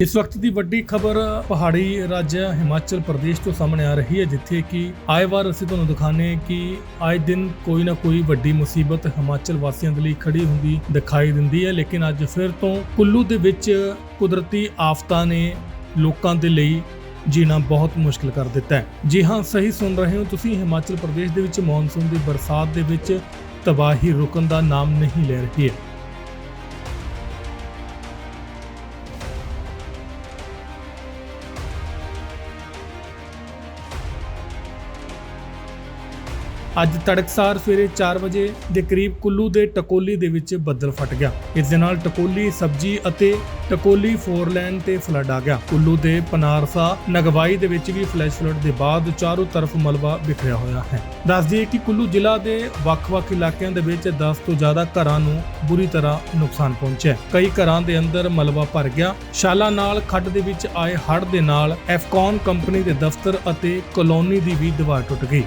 ਇਸ ਵਕਤ ਦੀ ਵੱਡੀ ਖਬਰ ਪਹਾੜੀ ਰਾਜ ਹਿਮਾਚਲ ਪ੍ਰਦੇਸ਼ ਤੋਂ ਸਾਹਮਣੇ ਆ ਰਹੀ ਹੈ, ਜਿੱਥੇ ਕਿ ਆਏ ਵਾਰ ਅਸੀਂ ਤੁਹਾਨੂੰ ਦਿਖਾਣੇ ਹਾਂ ਕਿ ਆਏ ਦਿਨ ਕੋਈ ਨਾ ਕੋਈ ਵੱਡੀ ਮੁਸੀਬਤ ਹਿਮਾਚਲ ਵਾਸੀਆਂ ਦੇ ਲਈ ਖੜੀ ਹੁੰਦੀ ਦਿਖਾਈ ਦਿੰਦੀ ਹੈ। ਲੇਕਿਨ ਅੱਜ ਫਿਰ ਤੋਂ ਕੁੱਲੂ ਦੇ ਵਿੱਚ ਕੁਦਰਤੀ ਆਫਤਾਂ ਨੇ ਲੋਕਾਂ ਦੇ ਲਈ ਜੀਣਾ ਬਹੁਤ ਮੁਸ਼ਕਲ ਕਰ ਦਿੱਤਾ ਹੈ। ਜੀ ਹਾਂ, ਸਹੀ ਸੁਣ ਰਹੇ ਹੋ ਤੁਸੀਂ, ਹਿਮਾਚਲ ਪ੍ਰਦੇਸ਼ ਦੇ ਵਿੱਚ ਮੌਨਸੂਨ ਦੀ ਬਰਸਾਤ ਦੇ ਵਿੱਚ ਤਬਾਹੀ ਰੁਕਣ ਦਾ ਨਾਮ ਨਹੀਂ ਲੈ ਰਹੀ ਹੈ। ਅੱਜ ਤੜਕਸਾਰ ਸਵੇਰੇ 4 ਵਜੇ ਦੇ ਕਰੀਬ ਕੁੱਲੂ ਦੇ ਟਕੋਲੀ ਦੇ ਵਿੱਚ ਬੱਦਲ ਫਟ ਗਿਆ। ਇਸ ਦੇ ਨਾਲ ਟਕੋਲੀ ਸਬਜੀ ਅਤੇ ਟਕੋਲੀ ਫੋਰਲੈਂਡ ਤੇ ਫਲੱਡ ਆ ਗਿਆ। ਕੁੱਲੂ ਦੇ ਪਨਾਰਸਾ ਨਗਵਾਈ ਦੇ ਵਿੱਚ ਵੀ ਫਲੈਸ਼ ਫਲੱਡ ਦੇ ਬਾਅਦ ਚਾਰੋਂ ਤਰਫ ਮਲਬਾ ਬਿਖਰਿਆ ਹੋਇਆ ਹੈ। ਦੱਸ ਦਈਏ ਕਿ ਕੁੱਲੂ ਜ਼ਿਲ੍ਹਾ ਦੇ ਵੱਖ-ਵੱਖ ਇਲਾਕਿਆਂ ਦੇ ਵਿੱਚ 10 ਤੋਂ ਜ਼ਿਆਦਾ ਘਰਾਂ ਨੂੰ ਬੁਰੀ ਤਰ੍ਹਾਂ ਨੁਕਸਾਨ ਪਹੁੰਚਿਆ ਕਈ ਘਰਾਂ ਦੇ ਅੰਦਰ ਮਲਬਾ ਭਰ ਗਿਆ। ਸ਼ਾਲਾ ਨਾਲ ਖੱਡ ਦੇ ਵਿੱਚ ਆਏ ਹੜ੍ਹ ਦੇ ਨਾਲ ਐਫਕੌਨ ਕੰਪਨੀ ਦੇ ਦਫ਼ਤਰ ਅਤੇ ਕਲੋਨੀ ਦੀ ਵੀ ਦੀਵਾਰ ਟੁੱਟ ਗਈ।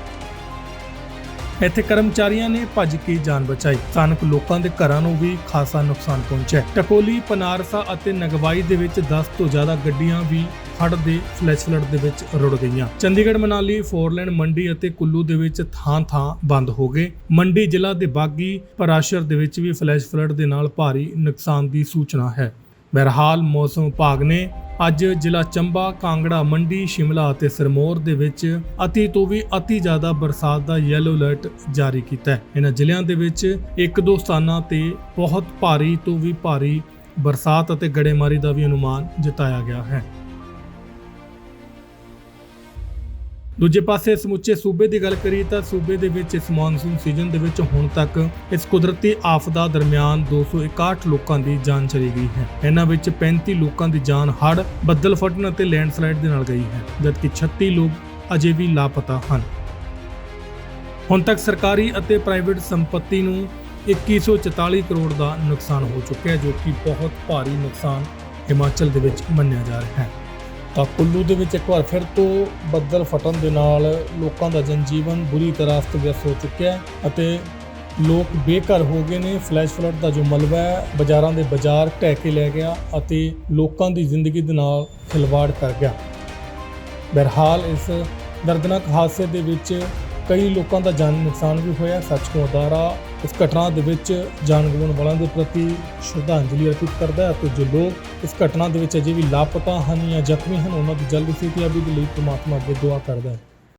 ਇੱਥੇ ਕਰਮਚਾਰੀਆਂ ਨੇ ਭੱਜ ਕੇ ਜਾਨ ਬਚਾਈ। ਸਥਾਨਕ ਲੋਕਾਂ ਦੇ ਘਰਾਂ ਨੂੰ ਵੀ ਖਾਸਾ ਨੁਕਸਾਨ ਪਹੁੰਚਿਆ। ਟਕੋਲੀ, ਪਨਾਰਸਾ ਅਤੇ ਨਗਵਾਈ ਦੇ ਵਿੱਚ 10 ਤੋਂ ਜ਼ਿਆਦਾ ਗੱਡੀਆਂ ਵੀ ਹੜ੍ਹ ਦੇ ਫਲੈਸ਼ ਫਲੱਡ ਦੇ ਵਿੱਚ ਰੁੜ ਗਈਆਂ। ਚੰਡੀਗੜ੍ਹ, ਮਨਾਲੀ, ਫੋਰਲੈਂਡ, ਮੰਡੀ ਅਤੇ ਕੁੱਲੂ ਦੇ ਵਿੱਚ ਥਾਂ-ਥਾਂ ਬੰਦ ਹੋ ਗਏ। ਮੰਡੀ ਜ਼ਿਲ੍ਹਾ ਦੇ ਬਾਗੀ, ਪਰਾਸ਼ਰ ਦੇ ਵਿੱਚ ਵੀ ਫਲੈਸ਼ ਫਲੱਡ ਦੇ ਨਾਲ ਭਾਰੀ ਨੁਕਸਾਨ ਦੀ ਸੂਚਨਾ ਹੈ। ਬਹਰਹਾਲ ਮੌਸਮ ਵਿਭਾਗ ਨੇ ਅੱਜ ਜ਼ਿਲ੍ਹਾ ਚੰਬਾ, ਕਾਂਗੜਾ, ਮੰਡੀ, ਸ਼ਿਮਲਾ ਅਤੇ ਸਰਮੌਰ ਦੇ ਵਿੱਚ ਅਤੀ ਤੋਂ ਵੀ ਅਤੀ ਜ਼ਿਆਦਾ ਬਰਸਾਤ ਦਾ ਯੈਲੋ ਅਲਰਟ ਜਾਰੀ ਕੀਤਾ ਹੈ। ਇਹਨਾਂ ਜ਼ਿਲ੍ਹਿਆਂ ਦੇ ਵਿੱਚ ਇੱਕ ਦੋ ਸਥਾਨਾਂ ਤੇ ਬਹੁਤ ਭਾਰੀ ਤੋਂ ਵੀ ਭਾਰੀ ਬਰਸਾਤ ਅਤੇ ਗੜੇਮਾਰੀ ਦਾ ਵੀ ਅਨੁਮਾਨ ਜਤਾਇਆ ਗਿਆ ਹੈ। ਦੂਜੇ ਪਾਸੇ ਸਮੁੱਚੇ ਸੂਬੇ ਦੀ ਗੱਲ ਕਰੀਏ ਤਾਂ ਸੂਬੇ ਦੇ ਵਿੱਚ ਇਸ ਮੌਨਸੂਨ ਸੀਜ਼ਨ ਦੇ ਵਿੱਚ ਹੁਣ ਤੱਕ ਇਸ ਕੁਦਰਤੀ ਆਫਦਾ ਦਰਮਿਆਨ 261 ਲੋਕਾਂ ਦੀ ਜਾਨ ਚਲੀ ਗਈ ਹੈ। ਇਹਨਾਂ ਵਿੱਚ 35 ਲੋਕਾਂ ਦੀ ਜਾਨ ਹੜ੍ਹ, ਬੱਦਲ ਫਟਣ ਅਤੇ ਲੈਂਡਸਲਾਈਡ ਦੇ ਨਾਲ ਗਈ ਹੈ, ਜਦਕਿ 36 ਲੋਕ ਅਜੇ ਵੀ ਲਾਪਤਾ ਹਨ। ਹੁਣ ਤੱਕ ਸਰਕਾਰੀ ਅਤੇ ਪ੍ਰਾਈਵੇਟ ਸੰਪਤੀ ਨੂੰ 2144 ਕਰੋੜ ਦਾ ਨੁਕਸਾਨ ਹੋ ਚੁੱਕਿਆ ਹੈ, ਜੋ ਕਿ ਬਹੁਤ ਭਾਰੀ ਨੁਕਸਾਨ ਹਿਮਾਚਲ ਦੇ ਵਿੱਚ ਮੰਨਿਆ ਜਾ ਰਿਹਾ ਹੈ। ਤਾਂ ਕੁੱਲੂ ਦੇ ਵਿੱਚ ਇੱਕ ਵਾਰ ਫਿਰ ਤੋਂ ਬੱਦਲ ਫਟਣ ਦੇ ਨਾਲ ਲੋਕਾਂ ਦਾ ਜਨਜੀਵਨ ਬੁਰੀ ਤਰ੍ਹਾਂ ਅਸਤ-ਵਿਅਸਤ ਹੋ ਚੁੱਕਿਆ ਹੈ ਅਤੇ ਲੋਕ ਬੇਘਰ ਹੋ ਗਏ ਨੇ। ਫਲੈਸ਼ ਫਲੱਡ ਦਾ ਜੋ ਮਲਬਾ ਹੈ, ਬਾਜ਼ਾਰਾਂ ਦੇ ਬਾਜ਼ਾਰ ਢਹਿ ਕੇ ਲੈ ਗਿਆ ਅਤੇ ਲੋਕਾਂ ਦੀ ਜ਼ਿੰਦਗੀ ਦੇ ਨਾਲ ਖਿਲਵਾੜ ਕਰ ਗਿਆ। ਬਹਰਹਾਲ ਇਸ ਦਰਦਨਾਕ ਹਾਦਸੇ ਦੇ ਵਿੱਚ ਕਈ ਲੋਕਾਂ ਦਾ ਜਾਨ ਨੁਕਸਾਨ ਵੀ ਹੋਇਆ। ਸੱਚ ਤੋਂ ਅਦਾਰਾ ਇਸ ਘਟਨਾ ਦੇ ਵਿੱਚ ਜਾਨ ਗਵਾਉਣ ਵਾਲਿਆਂ ਦੇ ਪ੍ਰਤੀ ਸ਼ਰਧਾਂਜਲੀ ਅਰਪਿਤ ਕਰਦਾ ਹੈ ਅਤੇ ਜੋ ਲੋਕ ਇਸ ਘਟਨਾ ਦੇ ਵਿੱਚ ਅਜੇ ਵੀ ਲਾਪਤਾ ਹਨ ਜਾਂ ਜ਼ਖਮੀ ਹਨ, ਉਹਨਾਂ ਦੀ ਜਲਦੀ ਸਿਹਤਯਾਬੀ ਦੇ ਲਈ ਪ੍ਰਮਾਤਮਾ ਅੱਗੇ ਦੁਆ ਕਰਦਾ ਹੈ।